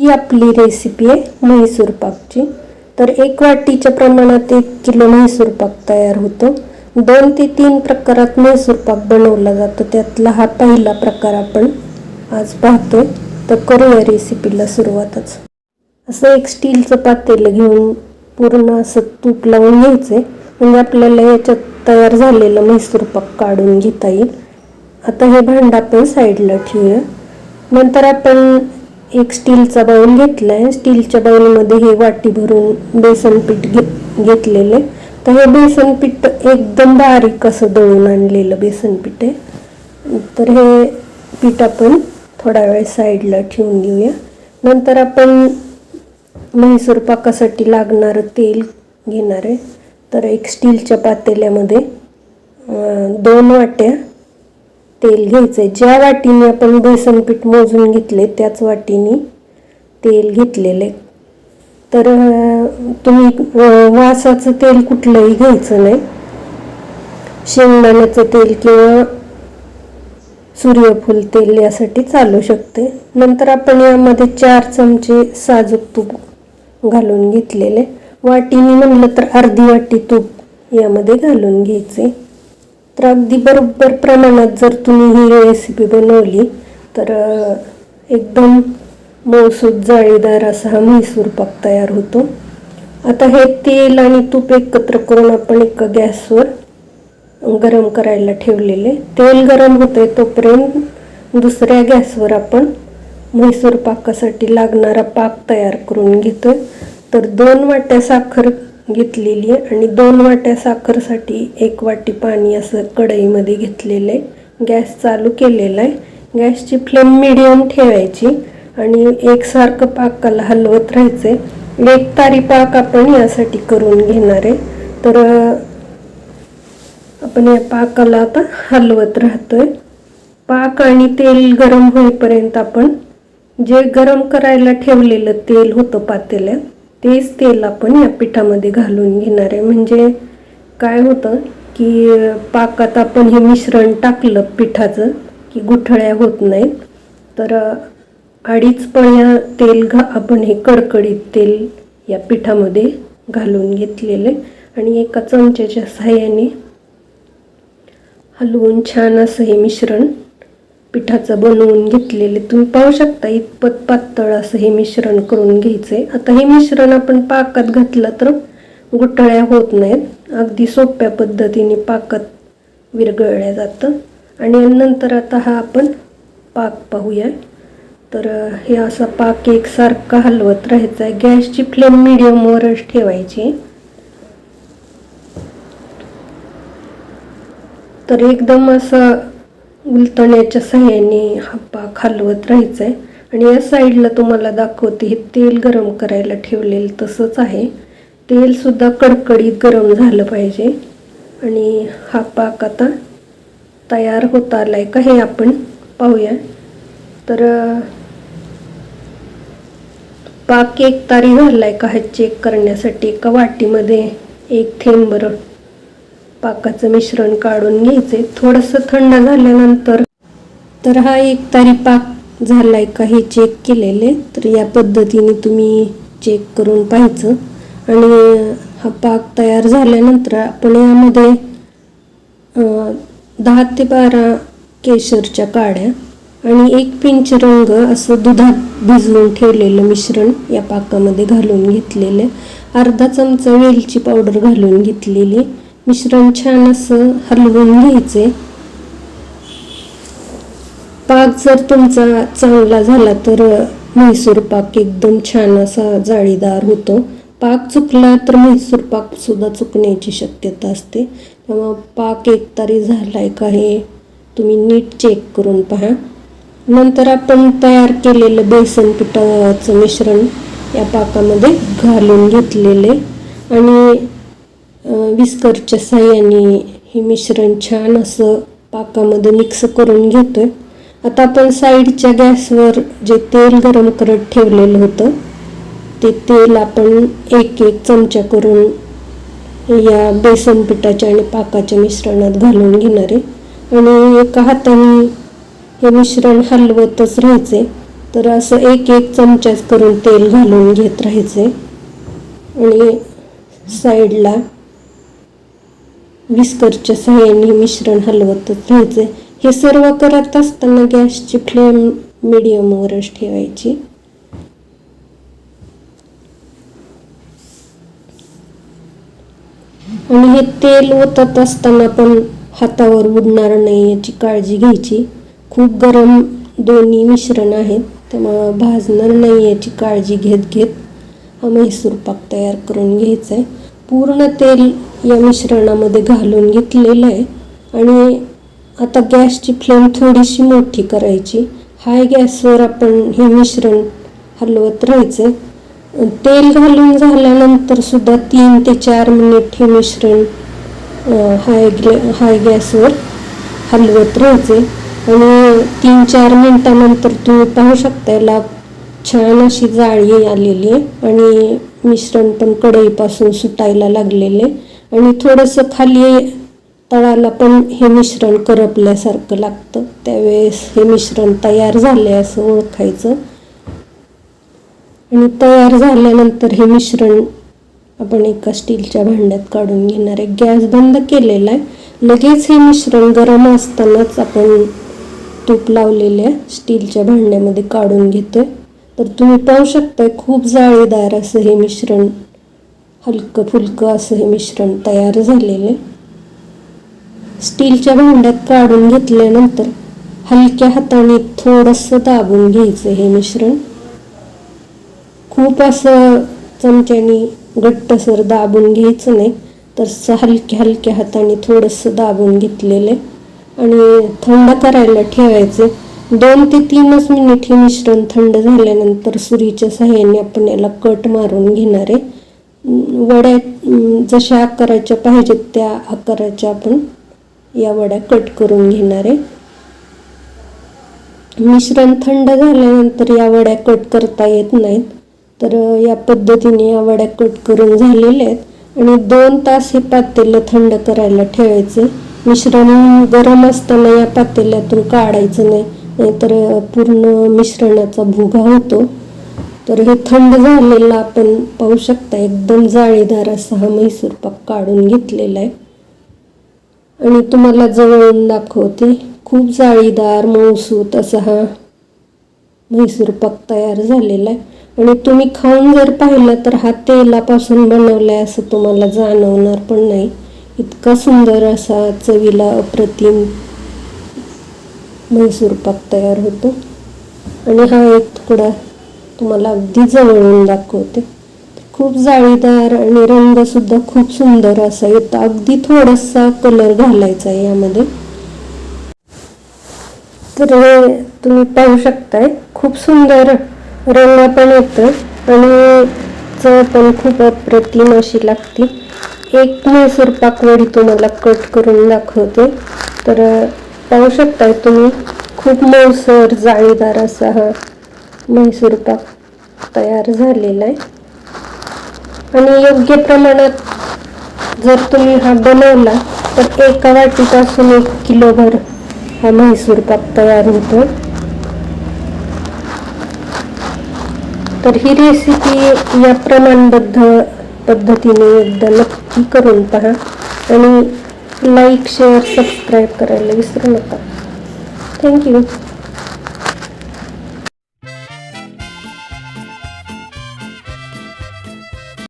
ही आपली रेसिपी आहे म्हैसूर पाकची. तर एक वाटीच्या प्रमाणात एक किलो म्हैसूर पाक तयार होतो. दोन ते तीन प्रकारात म्हैसूर पाक बनवला जातो. त्यातला हा पहिला प्रकार आपण आज पाहतोय. तर करूया रेसिपीला सुरुवातच. असं एक स्टीलचं पातेलं घेऊन पूर्ण असं तूप लावून घ्यायचे म्हणजे आपल्याला याच्यात तयार झालेलं म्हैसूर पाक काढून घेता येईल. आता हे भांड आपण साईडला ठेवूया. नंतर आपण एक स्टीलचा बाउल घेतला आहे स्टीलच्या बाउलमध्ये हे वाटी भरून बेसन पीठ घे घेतलेले तर हे बेसन पीठ एकदम बारीक असं दळून आणलेलं बेसन पीठ आहे. तर हे पीठ आपण थोडा वेळ साईडला ठेवून घेऊया. नंतर आपण म्हैसूर पाकासाठी लागणारं तेल घेणार आहे. तर एक स्टीलच्या पातेल्यामध्ये दोन वाट्या तेल घ्यायचं आहे ज्या वाटीने आपण बेसन पीठ मोजून घेतले त्याच वाटीने तेल घेतलेले तर तुम्ही वासाचं तेल कुठलंही घ्यायचं नाही. शेंगदाण्याचं तेल किंवा सूर्यफूल तेल यासाठी चालू शकते. नंतर आपण यामध्ये चार चमचे साजूक तूप घालून घेतलेले वाटीने म्हणलं तर अर्धी वाटी तूप यामध्ये घालून घ्यायचे. तर अगदी बरोबर प्रमाणात जर तुम्ही ही रेसिपी बनवली तर एकदम मौसूद जाळीदार असा हा म्हैसूर पाक तयार होतो. आता हे तेल आणि तूप एकत्र करून आपण एका गॅसवर गरम करायला ठेवलेले. तेल गरम होते तोपर्यंत दुसऱ्या गॅसवर आपण म्हैसूर पाकासाठी लागणारा पाक तयार करून घेतोय. तर दोन वाट्या साखर घेतलेली आहे. आणि दोन वाट्या साखरसाठी एक वाटी पाणी असं कढईमध्ये घेतलेलं आहे. गॅस चालू केलेला आहे. गॅसची फ्लेम मिडियम ठेवायची. आणि एकसारखं पाकाला हलवत राहायचे एक तारी पाक आपण यासाठी करून घेणार आहे. तर आपण या पाकाला आता हलवत राहतोय. पाक आणि तेल गरम होईपर्यंत आपण जे गरम करायला ठेवलेलं तेल होतं पातेल्यात तेच तेल आपण या पिठामध्ये घालून घेणार आहे. म्हणजे काय होतं की पाकात आपण हे मिश्रण टाकलं पिठाचं की गुठळ्या होत नाहीत. तर अडीच पळ्या तेल घा आपण हे कडकडीत तेल या पिठामध्ये घालून घेतलेले आणि एका चमच्याच्या सहाय्याने हलवून छान असं हे मिश्रण पिठाचं बनवून घेतलेले. तुम्ही पाहू शकता इतपत पातळ असं हे मिश्रण करून घ्यायचं. आहे आता हे मिश्रण आपण पाकात घातलं तर गुठळ्या होत नाहीत. अगदी सोप्या पद्धतीने पाकात विरघळल्या जातं. आणि नंतर आता हा आपण पाक पाहूया. तर हे असा पाक एकसारखा हलवत राहायचा. आहे गॅसची फ्लेम मिडियमवरच ठेवायची. तर एकदम असं उलटण्याच्या सहाय्याने हा खालवत हलवत राहायचा आहे आणि या साईडला तुम्हाला दाखवते हे तेल गरम करायला ठेवलेलं तसंच आहे. तेलसुद्धा कडकडीत गरम झालं पाहिजे. आणि हा पाक आता तयार होत आला आहे का हे आपण पाहूया. तर पाक एक तारी आहे का हे चेक करण्यासाठी? एका वाटीमध्ये एक थेंबर पाकाचं मिश्रण काढून घ्यायचे. थोडंसं थंड झाल्यानंतर तर हा एक तारी पाक झालाय का हे चेक केलेले. तर या पद्धतीने तुम्ही चेक करून पाहायचं. आणि हा पाक तयार झाल्यानंतर आपण यामध्ये दहा ते बारा केशरच्या काड्या आणि एक पिंच रंग असं दुधात भिजवून ठेवलेलं मिश्रण या पाकामध्ये घालून घेतलेलं अर्धा चमचा वेलची पावडर घालून घेतलेली मिश्रण छान असं हलवून घ्यायचे. पाक जर तुमचा चांगला झाला तर म्हैसूर पाक एकदम छान असा जाळीदार होतो. पाक चुकला तर म्हैसूर पाक सुद्धा चुकण्याची शक्यता असते. त्यामुळं पाक एक तरी झालाय का हे तुम्ही नीट चेक करून पहा. नंतर आपण तयार केलेलं बेसन पिठाचं मिश्रण या पाकामध्ये घालून घेतलेले. आणि विस्करच्या साह्याने हे मिश्रण छान असं पाकामध्ये मिक्स करून घेतो आहे आता आपण साईडच्या गॅसवर जे तेल गरम करत ठेवलेलं होतं ते तेल आपण एक एक चमचा करून या बेसन पिठाच्या आणि पाकाच्या मिश्रणात घालून घेणार आहे. आणि एका हाताने हे मिश्रण हलवतच राहायचे तर असं एक एक चमचाच करून तेल घालून घेत राहायचे आणि साईडला विस्करच्या सहाय्याने मिश्रण हलवतच राहायचे. हे सर्व करत असताना गॅसची फ्लेम मिडियमवरच ठेवायची. आणि हे तेल ओतत असताना पण हातावर उडणार नाही याची काळजी घ्यायची. खूप गरम दोन्ही मिश्रण आहेत त्यामुळं भाजणार नाही याची काळजी घेत घेत हा म्हैसूर पाक तयार करून घ्यायचा आहे पूर्ण तेल या मिश्रणामध्ये घालून घेतलेलं आहे. आणि आता गॅसची फ्लेम थोडीशी मोठी करायची. हाय गॅसवर आपण हे मिश्रण हलवत राहायचं तेल घालून झाल्यानंतर सुद्धा तीन ते चार मिनिट हे मिश्रण हाय ग्ले हाय गॅसवर हलवत राहायचे आणि तीन चार मिनिटानंतर तुम्ही पाहू शकता याला छान अशी जाळी आलेली आहे. आणि मिश्रण पण कढईपासून सुटायला लागलेले आणि थोडंसं खाली तळाला पण हे मिश्रण करपल्यासारखं लागतं. त्यावेळेस हे मिश्रण तयार झाले असं ओळखायचं. आणि तयार झाल्यानंतर हे मिश्रण आपण एका स्टीलच्या भांड्यात काढून घेणार आहे. गॅस बंद केलेला आहे. लगेच हे मिश्रण गरम असतानाच आपण तूप लावलेल्या स्टीलच्या भांड्यामध्ये काढून घेतोय. तर तुम्ही पाहू शकताय खूप जाळीदार असं हे मिश्रण हलकं फुलकं असं हे मिश्रण तयार झालेलं. आहे स्टीलच्या भांड्यात काढून घेतल्यानंतर हलक्या हाताने थोडंसं दाबून घ्यायचं हे मिश्रण. खूप असं चमच्याने घट्टसर दाबून घ्यायचं नाही तर हलक्या हलक्या हाताने थोडंसं दाबून घेतलेलं. आहे आणि थंड करायला ठेवायचे. दोन ते तीनच मिनिट हे मिश्रण थंड झाल्यानंतर सुरीच्या सहाय्याने आपण याला कट मारून घेणार आहे. वड्या जशा आकाराच्या पाहिजेत त्या आकाराच्या आपण या वड्या कट करून घेणार आहे. मिश्रण थंड झाल्यानंतर या वड्या कट करता येत नाहीत. तर या पद्धतीने या वड्या कट करून झालेल्या आहेत. आणि दोन तास हे पातेलं थंड करायला ठेवायचे. मिश्रण गरम असताना या पातेल्यातून काढायचं नाही. नाहीतर पूर्ण मिश्रणाचा भुगा होतो. तर हे थंड झालेलं आपण पाहू शकता एकदम जाळीदार असा हा म्हैसूर पाक काढून घेतलेला आहे. आणि तुम्हाला जवळून दाखवते खूप जाळीदार मऊसूत असा हा म्हैसूर पाक तयार झालेला आहे. आणि तुम्ही खाऊन जर पाहिलं तर हा तेलापासून बनवला आहे असं तुम्हाला जाणवणार पण नाही. इतका सुंदर असा चवीला अप्रतिम म्हैसूर पाक तयार होतो. आणि हा एक तुकडा तुम्हाला अगदी जवळून दाखवते. खूप जाळीदार आणि रंग सुद्धा खूप सुंदर असा येतो. अगदी थोडासा कलर घालायचा आहे यामध्ये. तर हे तुम्ही पाहू शकताय खूप सुंदर रंग पण येतं आणि चव पण खूप अप्रतिम अशी लागते. एक म्हैसूर पाकवडी तुम्हाला कट करून दाखवते. तर पाहू शकताय तुम्ही खूप मऊसर जाळीदार असा हा म्हैसूर पाक तयार झालेला आहे. आणि योग्य प्रमाणात जर तुम्ही हा बनवला तर एका वाटीपासून एक किलोभर हा म्हैसूर पाक तयार होतो. तर ही रेसिपी या प्रमाणबद्ध पद्धतीने एकदा नक्की करून पहा आणि लाईक शेअर सबस्क्राईब करायला विसरू नका. थँक्यू